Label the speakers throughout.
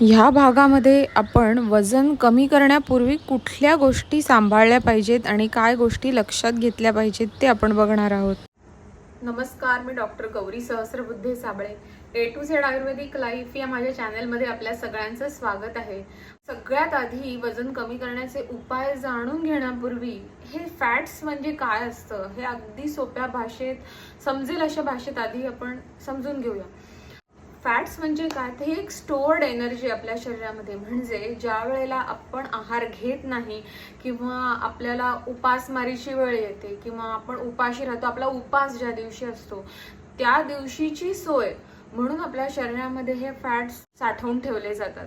Speaker 1: ह्या भागामध्ये आपण वजन कमी करण्यापूर्वी कुठल्या गोष्टी सांभाळल्या पाहिजेत आणि काय गोष्टी लक्षात घेतल्या पाहिजेत ते आपण बघणार आहोत. नमस्कार मी doctor Gauri Sahasrabuddhe Sabale. A to Z ayurvedic life या माझ्या चॅनलमध्ये आपल्या सगळ्यांचं स्वागत आहे. सगळ्यात आधी वजन कमी करण्याचे उपाय जाणून घेण्यापूर्वी हे फॅट्स म्हणजे काय असतं हे अगदी सोप्या भाषेत समजेल अशा भाषेत आधी आपण समजून घेऊया. फॅट्स म्हणजे काय? तर ही एक स्टोअर्ड एनर्जी आपल्या शरीरामध्ये. म्हणजे ज्या वेळेला आपण आहार घेत नाही किंवा आपल्याला उपासमारीची वेळ येते किंवा आपण उपाशी राहतो आपला उपास ज्या दिवशी असतो त्या दिवशीची सोय म्हणून आपल्या शरीरामध्ये हे फॅट्स साठवून ठेवले जातात.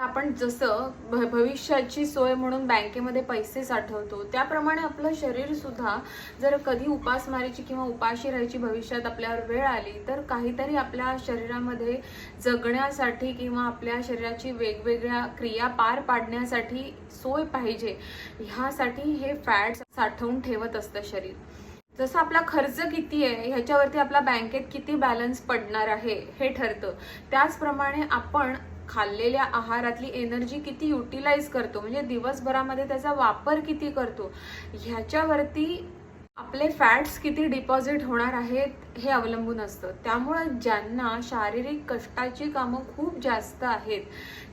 Speaker 1: आपण जसं भ- भविष्याची सोय म्हणून बँकेमध्ये पैसे साठवतो त्याप्रमाणे आपलं शरीर सुद्धा जर कधी उपासमारीची किंवा उपाशी राहायची भविष्यात आपल्यावर वेळ आली तर काहीतरी आपल्या शरीरामध्ये जगण्यासाठी किंवा आपल्या शरीराची वेगवेगळ्या क्रिया पार पाडण्यासाठी सोय पाहिजे. ह्यासाठी हे फॅट साठवून ठेवत असतं शरीर. जसं आपला खर्च किती आहे ह्याच्यावरती आपला बँकेत किती बॅलन्स पडणार आहे हे ठरतं. त्याचप्रमाणे आपण खाल्लेल्या आहारातली एनर्जी किती युटिलाइज करतो? म्हणजे दिवसभरामध्ये त्याचा वापर किती करतो? ह्याच्यावरती आपले फॅट्स किती डिपॉझिट होणार आहेत हे अवलंबून असतं. त्यामुळं ज्यांना शारीरिक कष्टाची कामं खूप जास्त आहेत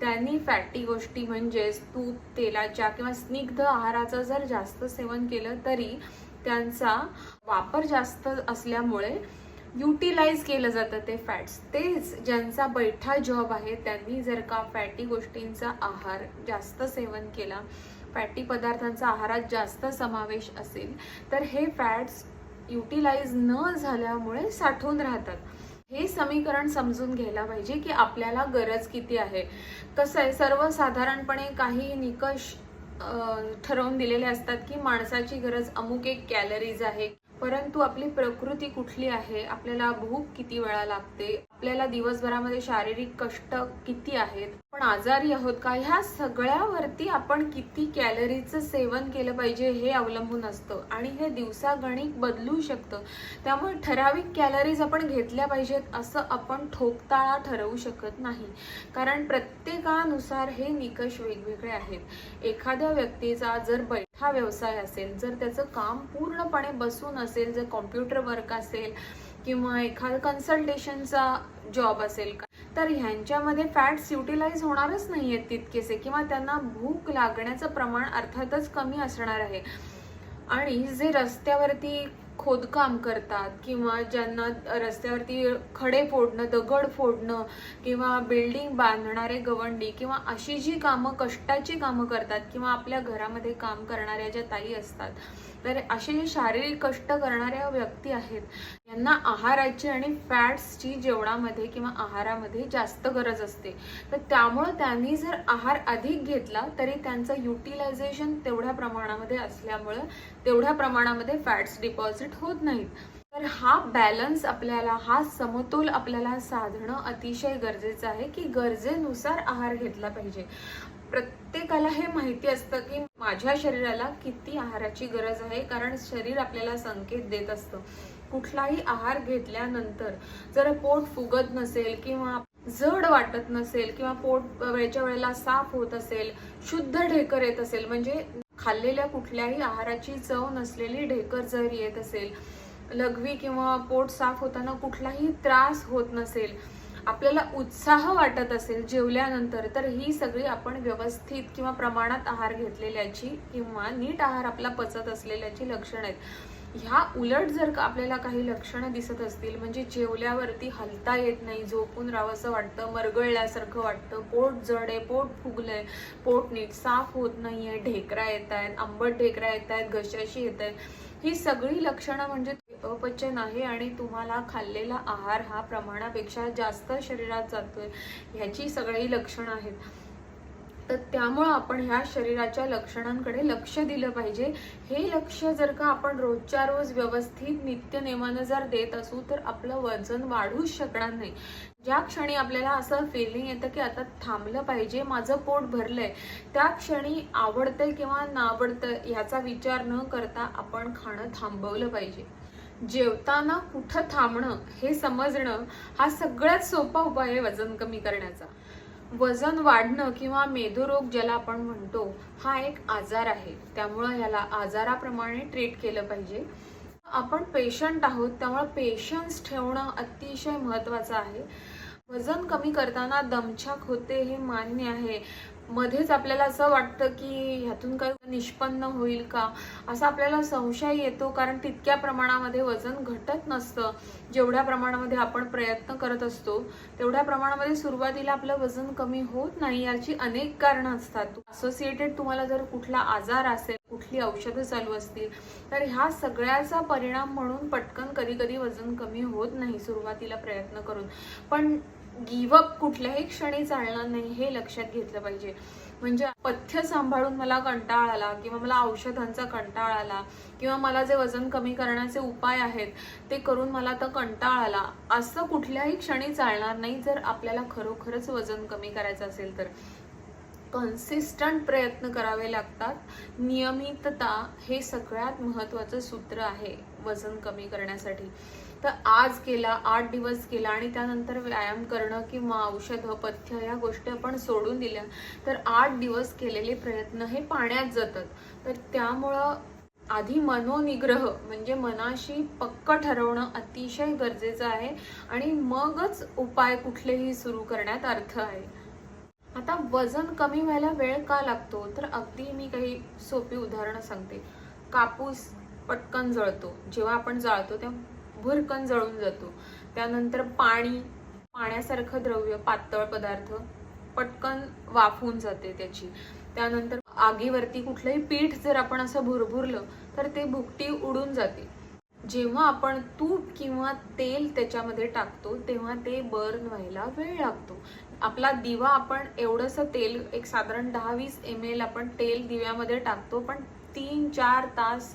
Speaker 1: त्यांनी फॅटी गोष्टी म्हणजेच तूप तेलाच्या किंवा स्निग्ध आहाराचं जर जास्त सेवन केलं तरी त्यांचा वापर जास्त असल्यामुळे युटिलाइज केलं जातं ते फॅट्स तेच ज्यांचा बैठा जॉब आहे त्यांनी जर का फॅटी गोष्टींचा आहार जास्त सेवन केला फॅटी पदार्थांचा आहारात जास्त समावेश असेल तर हे फॅट्स युटिलाइज न झाल्यामुळे साठून राहतात. हे समीकरण समजून घ्यायला पाहिजे की आपल्याला गरज किती आहे. कसं आहे सर्वसाधारणपणे काही निकष ठरवून दिलेले असतात की माणसाची गरज अमुक एक कॅलरीज आहे परंतु आपली प्रकृती कुठली आहे? आपल्याला भूक किती वेळा लागते? आपल्याला दिवसभरामध्ये शारीरिक कष्ट किती आहेत? आपण आजारी आहोत का? ह्या सगळ्यावरती आपण किती कॅलरीचं सेवन केलं पाहिजे हे अवलंबून असतं. आणि हे दिवसागणिक बदलू शकतं. त्यामुळे ठराविक कॅलरीज आपण घेतल्या पाहिजेत असं आपण ठोकताळा ठरवू शकत नाही. कारण प्रत्येकानुसार हे निकष वेगवेगळे आहेत. एखाद्या व्यक्तीचा जर बैठा व्यवसाय असेल जर त्याचं काम पूर्णपणे बसून असेल असेल जर कॉम्प्युटर वर्क असेल किंवा एखादा कन्सल्टेशनचा जॉब असेल का तर ह्यांच्यामध्ये फॅट्स युटिलाइज होणारच नाही आहेत तितकेसे किंवा त्यांना भूक लागण्याचं प्रमाण अर्थातच कमी असणार आहे. आणि जे रस्त्यावरती खोदकाम करतात किंवा ज्यांना रस्त्यावरती खडे फोडणं दगड फोडणं किंवा बिल्डिंग बांधणारे गवंडी किंवा अशी जी कामं कष्टाची कामं करतात किंवा आपल्या घरामध्ये काम करणाऱ्या ज्या ताई असतात तर असे जे शारीरिक कष्ट करणाऱ्या व्यक्ती आहेत यांना आहाराची आणि फॅट्सची जेवणामध्ये किंवा आहारामध्ये जास्त गरज असते. तर त्यामुळं त्यांनी जर आहार अधिक घेतला तरी त्यांचं युटिलायझेशन तेवढ्या प्रमाणामध्ये असल्यामुळं तेवढ्या प्रमाणामध्ये फॅट्स डिपॉझिट होत नाहीत. तर हा बॅलन्स आपल्याला हा समतोल आपल्याला साधणं अतिशय गरजेचं आहे की गरजेनुसार आहार घेतला पाहिजे. प्रत्येकाला हे माहिती असतं की माझ्या शरीराला किती आहाराची गरज आहे कारण शरीर आपल्याला संकेत देत असतं. कुठलाही आहार घेतल्यानंतर जर पोट फुगत नसेल किंवा जड वाटत नसेल किंवा पोट वेळच्या वेळेला साफ होत असेल शुद्ध ढेकर येत असेल म्हणजे खाल्लेल्या कुठल्याही आहाराची चव नसलेली ढेकर जर येत असेल लघवी किंवा पोट साफ होताना कुठलाही त्रास होत नसेल आपल्याला उत्साह वाटत असेल जेवल्यानंतर तर ही सगळी आपण व्यवस्थित किंवा प्रमाणात आहार घेतलेल्याची किंवा नीट आहार आपला पचत असलेल्याची लक्षणं आहेत. ह्या उलट जर का आपल्याला काही लक्षणं दिसत असतील म्हणजे जेवल्यावरती हलता येत नाही झोपून राहावंसं वाटतं मरगळल्यासारखं वाटतं पोट जड आहे पोट फुगलंय पोट नीट साफ होत नाहीये ढेकरा येत आहेत आंबट ढेकरा येत आहेत घशाशी येत आहेत ही सगळी लक्षणं म्हणजे अपचन आहे आणि तुम्हाला खाल्लेला आहार हा प्रमाणापेक्षा जास्त शरीरात जातोय. ह्याची सगळी लक्षणं आहेत. तर त्यामुळं आपण ह्या शरीराच्या लक्षणांकडे लक्ष दिलं पाहिजे. हे लक्ष जर का आपण रोजच्या रोज व्यवस्थित नित्यनेमानं जर देत असू तर आपलं वजन वाढूच शकणार नाही. ज्या क्षणी आपल्याला असं फिलिंग येतं की आता थांबलं पाहिजे माझं पोट भरलंय त्या क्षणी आवडतंय किंवा नावडतंय ह्याचा विचार न करता आपण खाणं थांबवलं पाहिजे. जेवताना कुठं थांबणं हे समजणं हा सगळ्यात सोपा उपाय आहे वजन कमी करण्याचा. वजन वाढणं किंवा मेदोरोग ज्याला आपण म्हणतो हा एक आजार आहे. त्यामुळं ह्याला आजाराप्रमाणे ट्रीट केलं पाहिजे. आपण पेशंट आहोत त्यामुळे पेशन्स ठेवणं अतिशय महत्त्वाचं आहे. वजन कमी करताना दमछाक होते हे मान्य आहे. मध्येच आपल्याला असं वाटतं की ह्यातून काही निष्पन्न होईल का? असा आपल्याला संशय येतो कारण तितक्या प्रमाणामध्ये वजन घटत नसतं. जेवढ्या प्रमाणामध्ये आपण प्रयत्न करत असतो तेवढ्या प्रमाणामध्ये सुरुवातीला आपलं वजन कमी होत नाही याची अनेक कारणं असतात. असोसिएटेड तुम्हाला जर कुठला आजार असेल कुठली औषधं चालू असतील तर ह्या सगळ्याचा परिणाम म्हणून पटकन कधी कधी वजन कमी होत नाही सुरुवातीला प्रयत्न करून. पण गिवअप कुठल्याही क्षणी चालणार नाही हे लक्षात घेतलं पाहिजे. म्हणजे पथ्य सांभाळून मला कंटाळ आला किंवा मला औषधांचा कंटाळ आला किंवा मला जे वजन कमी करण्याचे उपाय आहेत ते करून मला तर कंटाळ आला असं कुठल्याही क्षणी चालणार नाही जर आपल्याला खरोखरच वजन कमी करायचं असेल तर. कन्सिस्टंट प्रयत्न करावे लागतात. नियमितता हे सगळ्यात महत्त्वाचं सूत्र आहे वजन कमी करण्यासाठी. तर आज केला आठ दिवस केला आणि त्यानंतर व्यायाम करणं किंवा औषधं पथ्य या गोष्टी आपण सोडून दिल्या तर आठ दिवस केलेले प्रयत्न हे पाण्यात जातात. तर त्यामुळं आधी मनोनिग्रह म्हणजे मनाशी पक्क ठरवणं अतिशय गरजेचं आहे आणि मगच उपाय कुठलेही सुरू करण्यात अर्थ आहे. आता वजन कमी व्हायला वेळ का लागतो? तर अगदी मी काही सोपी उदाहरणं सांगते. कापूस पटकन जळतो. जेव्हा आपण जाळतो तेव्हा भुरकन जळून जातो. त्यानंतर पाणी पाण्यासारखं द्रव्य पातळ पदार्थ पटकन वाफून जाते त्याची. त्यानंतर आगीवरती कुठलंही पीठ जर आपण असं भुरभुरलं तर ते भुकटी उडून जाते. जेव्हा आपण तूप किंवा तेल त्याच्यामध्ये टाकतो तेव्हा ते बर्न व्हायला वेळ लागतो. आपला दिवा आपण एवढंसं तेल एक साधारण दहा वीस एम एल आपण तेल दिव्यामध्ये टाकतो पण तीन चार तास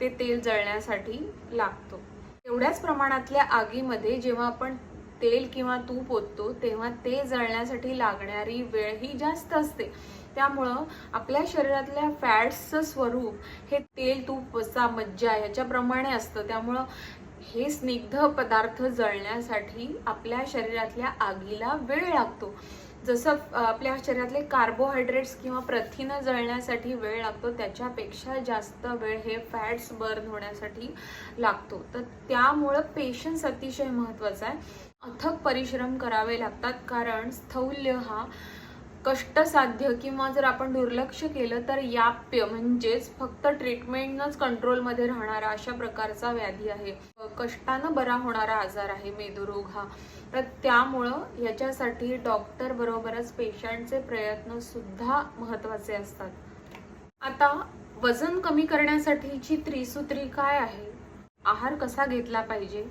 Speaker 1: ते तेल जळण्यासाठी लागतो. एवढ्याच प्रमाणातल्या आगीमध्ये जेव्हा आपण तेल किंवा तूप ओततो तेव्हा ते जळण्यासाठी लागणारी वेळ ही जास्त असते. त्यामुळं आपल्या शरीरातल्या फॅट्सचं स्वरूप हे तेल तूप वसा मज्जा ह्याच्याप्रमाणे असतं. त्यामुळं हे स्निग्ध पदार्थ जळण्यासाठी आपल्या शरीरातल्या आगीला वेळ लागतो. जसं आपल्या शरीरातले कार्बोहायड्रेट्स किंवा प्रथिनं जळण्यासाठी वेळ लागतो त्याच्यापेक्षा जास्त वेळ हे फॅट्स बर्न होण्यासाठी लागतो. तर त्यामुळं पेशन्स अतिशय महत्त्वाचा आहे. अथक परिश्रम करावे लागतात कारण स्थौल्य हा कष्टसाध्य किंवा जर आपण दुर्लक्ष केलं तर याप्य म्हणजेच फक्त ट्रीटमेंटनंच कंट्रोलमध्ये राहणारा अशा प्रकारचा व्याधी आहे. कष्टानं बरा होणारा आजार आहे मेदुरोग हा. तर त्यामुळं याच्यासाठी डॉक्टर बरोबरच पेशंटचे प्रयत्न सुद्धा महत्त्वाचे असतात. आता वजन कमी करण्यासाठीची त्रिसूत्री काय आहे? आहार कसा घेतला पाहिजे?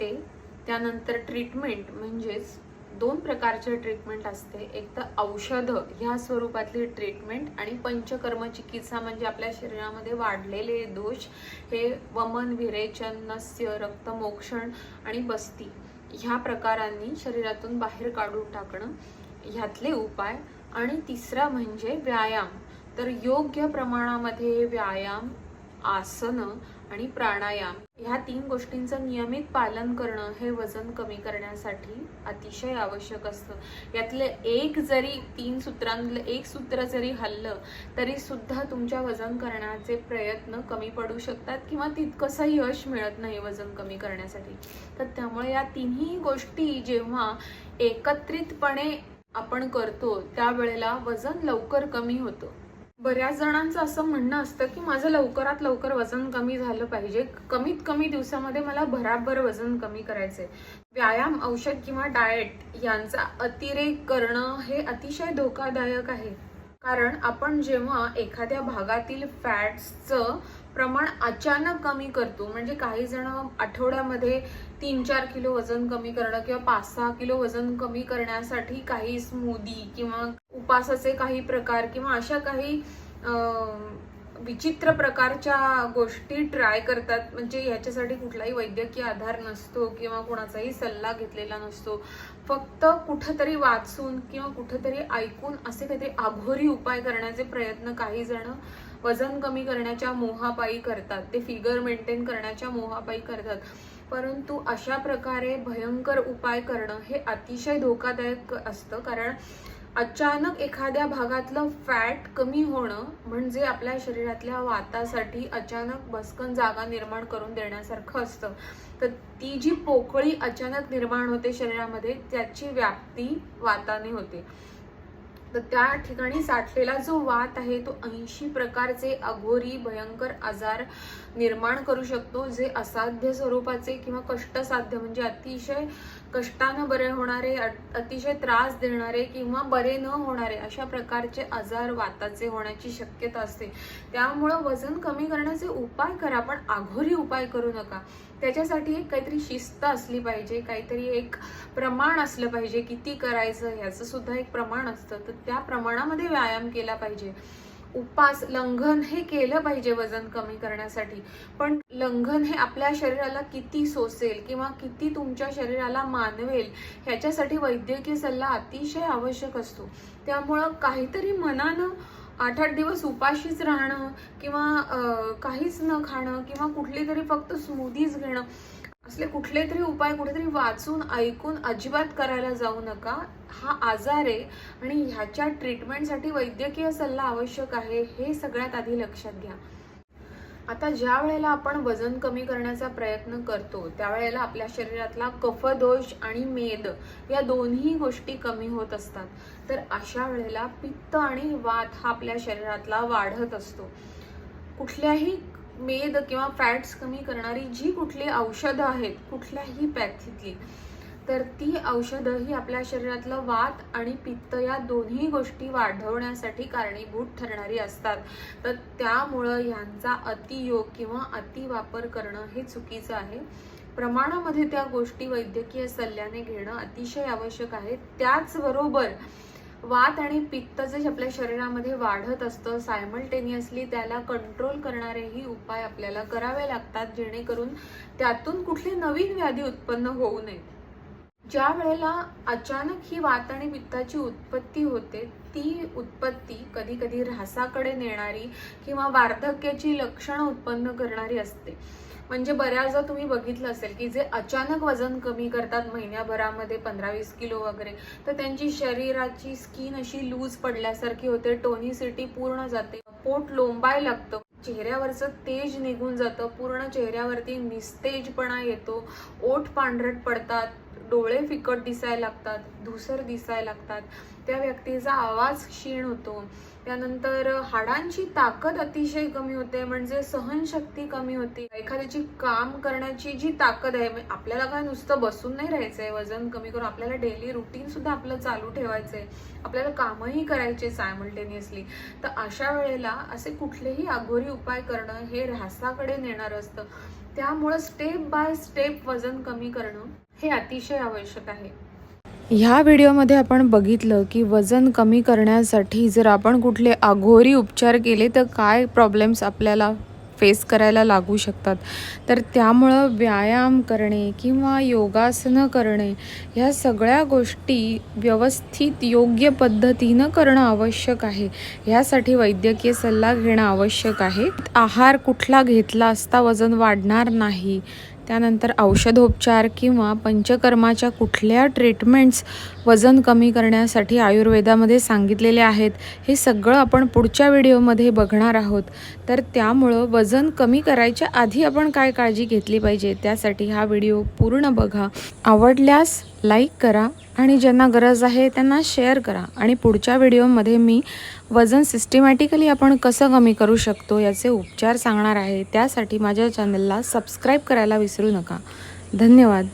Speaker 1: ते त्यानंतर ट्रीटमेंट म्हणजेच दोन प्रकारचे ट्रीटमेंट असते. एक तर औषधं ह्या स्वरूपातली ट्रीटमेंट आणि पंचकर्म चिकित्सा म्हणजे आपल्या शरीरामध्ये वाढलेले दोष हे वमन विरेचन नस्य रक्तमोक्षण आणि बस्ती ह्या प्रकारांनी शरीरातून बाहेर काढून टाकणं ह्यातले उपाय. आणि तिसरा म्हणजे व्यायाम. तर योग्य प्रमाणामध्ये व्यायाम आसनं आणि प्राणायाम ह्या तीन गोष्टींचं नियमित पालन करणं हे वजन कमी करण्यासाठी अतिशय आवश्यक असतं. यातलं एक जरी तीन सूत्रांतलं एक सूत्र जरी हल्लं तरी सुद्धा तुमच्या वजन करण्याचे प्रयत्न कमी पडू शकतात किंवा तितकंसं यश मिळत नाही वजन कमी करण्यासाठी. तर त्यामुळे या तिन्ही गोष्टी जेव्हा एकत्रितपणे आपण करतो त्यावेळेला वजन लवकर कमी होतं. बऱ्याच जणांचं असं म्हणणं असतं की माझं लवकरात लवकर वजन कमी झालं पाहिजे. कमीत कमी दिवसामध्ये मला भराभर वजन कमी करायचंय. व्यायाम औषध किंवा डाएट यांचा अतिरेक करणं हे अतिशय धोकादायक आहे. कारण आपण जेव्हा एखाद्या भागातील फॅट्सचं प्रमाण अचानक कमी करतो. म्हणजे काही जण आठवड्यामध्ये तीन चार किलो वजन कमी करणं किंवा पाच सहा किलो वजन कमी करण्यासाठी काही स्मूदी किंवा उपासाचे काही प्रकार किंवा अशा काही विचित्र प्रकारच्या गोष्टी ट्राय करतात. म्हणजे ह्याच्यासाठी कुठलाही वैद्यकीय आधार नसतो किंवा कोणाचाही सल्ला घेतलेला नसतो. फक्त कुठंतरी वाचून किंवा कुठंतरी ऐकून असे काहीतरी आघोरी उपाय करण्याचे प्रयत्न काही जण वजन कमी करण्याच्या मोहापायी करतात. ते फिगर मेंटेन करण्याच्या मोहापायी करतात. परंतु अशा प्रकारे भयंकर उपाय करणं हे अतिशय धोकादायक असतं. कारण अचानक एखाद्या भागातलं फॅट कमी होणं म्हणजे आपल्या शरीरातल्या वातासाठी अचानक बसकन जागा निर्माण करून देण्यासारखं असतं. तर ती जी पोकळी अचानक निर्माण होते शरीरामध्ये त्याची व्याप्ती वाताने होते. तर त्या ठिकाणी साठलेला जो वात आहे तो ऐंशी प्रकारचे अघोरी भयंकर आजार निर्माण करू शकतो जे असाध्य स्वरूपाचे किंवा कष्टसाध्य म्हणजे अतिशय कष्टानं बरे होणारे अतिशय त्रास देणारे किंवा बरे न होणारे अशा प्रकारचे आजार वाताचे होण्याची शक्यता असते. त्यामुळं वजन कमी करण्याचे उपाय करा पण आघोरी उपाय करू नका. त्याच्यासाठी एक काहीतरी शिस्त असली पाहिजे काहीतरी एक प्रमाण असलं पाहिजे किती करायचं ह्याचं सुद्धा एक प्रमाण असतं. तर त्या प्रमाणामध्ये व्यायाम केला पाहिजे. उपास लंघन हे केलं पाहिजे वजन कमी करण्यासाठी. पण लंघन हे आपल्या शरीराला किती सोसेल किंवा किती तुमच्या शरीराला मानवेल ह्याच्यासाठी वैद्यकीय सल्ला अतिशय आवश्यक असतो. त्यामुळं काहीतरी मनानं आठ आठ दिवस उपाशीच राहणं किंवा काहीच न खाणं किंवा कुठली तरी फक्त स्मूदीज घेणं असले कुठले तरी उपाय कुठेतरी वाचून ऐकून अजिबात करायला जाऊ नका. हा आजार आहे आणि ह्याच्या ट्रीटमेंटसाठी वैद्यकीय सल्ला आवश्यक आहे हे सगळ्यात आधी लक्षात घ्या. आता ज्या वेळेला आपण वजन कमी करण्याचा प्रयत्न करतो त्यावेळेला आपल्या शरीरातला कफदोष आणि मेद या दोन्ही गोष्टी कमी होत असतात. तर अशा वेळेला पित्त आणि वात हा आपल्या शरीरातला वाढत असतो. कुठल्याही मेद किंवा फॅट्स कमी करणारी जी कुठली औषधं आहेत कुठल्याही पॅथीतली तर ती औषधं ही आपल्या शरीरातलं वात आणि पित्त या दोन्ही गोष्टी वाढवण्यासाठी कारणीभूत ठरणारी असतात. तर त्यामुळं ह्यांचा अतियोग किंवा अतिवापर करणं हे चुकीचं आहे. प्रमाणामध्ये त्या गोष्टी वैद्यकीय सल्ल्याने घेणं अतिशय आवश्यक आहे. त्याचबरोबर वात आणि पित्त जे आपल्या शरीरामध्ये वाढत असतं सायमल्टेनियसली त्याला कंट्रोल करणारेही उपाय आपल्याला करावे लागतात जेणेकरून त्यातून कुठली नवीन व्याधी उत्पन्न होऊ नये. ज्या वेळेला अचानक ही वात आणि पित्ताची उत्पत्ती होते ती उत्पत्ती कधी कधी ऱ्हासाकडे नेणारी किंवा वार्धक्याची लक्षणं उत्पन्न करणारी असते. म्हणजे बऱ्याचदा तुम्ही बघितलं असेल की जे अचानक वजन कमी करतात महिन्याभरामध्ये पंधरा वीस किलो वगैरे तर त्यांची शरीराची स्किन अशी लूज पडल्यासारखी होते टोनिसिटी पूर्ण जाते पोट लोंबाय लागतं चेहऱ्यावरचं तेज निघून जातं पूर्ण चेहऱ्यावरती निस्तेजपणा येतो ओठ पांढरट पडतात डोळे फिकट दिसायला लागतात धुसर दिसायला लागतात. त्या व्यक्तीचा आवाज क्षीण होतो. त्यानंतर हाडांची ताकद अतिशय कमी होते म्हणजे सहनशक्ती कमी होती. एखाद्याची काम करण्याची जी ताकद आहे म्हणजे आपल्याला काय नुसतं बसून नाही राहायचंय वजन कमी करून आपल्याला डेली रुटीन सुद्धा आपलं चालू ठेवायचंय आपल्याला कामही करायचे सायमल्टेनियसली तर अशा वेळेला असे कुठलेही अघोरी उपाय करणं हे ऱ्हासाकडे नेणार असतं. त्यामुळं स्टेप बाय स्टेप वजन कमी करणं हे अतिशय आवश्यक आहे.
Speaker 2: ह्या व्हिडिओमध्ये आपण बघितलं की वजन कमी करण्यासाठी जर आपण कुठले अघोरी उपचार केले तर काय प्रॉब्लेम्स आपल्याला फेस करायला लागू शकतात? तर त्यामुळं व्यायाम करणे किंवा योगासनं करणे ह्या सगळ्या गोष्टी व्यवस्थित योग्य पद्धतीनं करणं आवश्यक आहे. ह्यासाठी वैद्यकीय सल्ला घेणं आवश्यक आहे. आहार कुठला घेतला असता वजन वाढणार नाही. त्यानंतर औषधोपचार किंवा पंचकर्माच्या कुठल्या ट्रीटमेंट्स वजन कमी करण्यासाठी आयुर्वेदामध्ये सांगितलेले आहेत हे सगळं आपण पुढच्या व्हिडिओमध्ये बघणार आहोत. तर त्यामुळं वजन कमी करायच्या आधी आपण काय काळजी घेतली पाहिजे त्यासाठी हा व्हिडिओ पूर्ण बघा. आवडल्यास लाईक करा आणि ज्यांना गरज आहे त्यांना शेअर करा. आणि पुढच्या व्हिडिओमध्ये मी वजन सिस्टमॅटिकली आपण कसं कमी करू शकतो याचे उपचार सांगणार आहे. त्यासाठी माझ्या चॅनलला सबस्क्राईब करायला विसरू नका. धन्यवाद.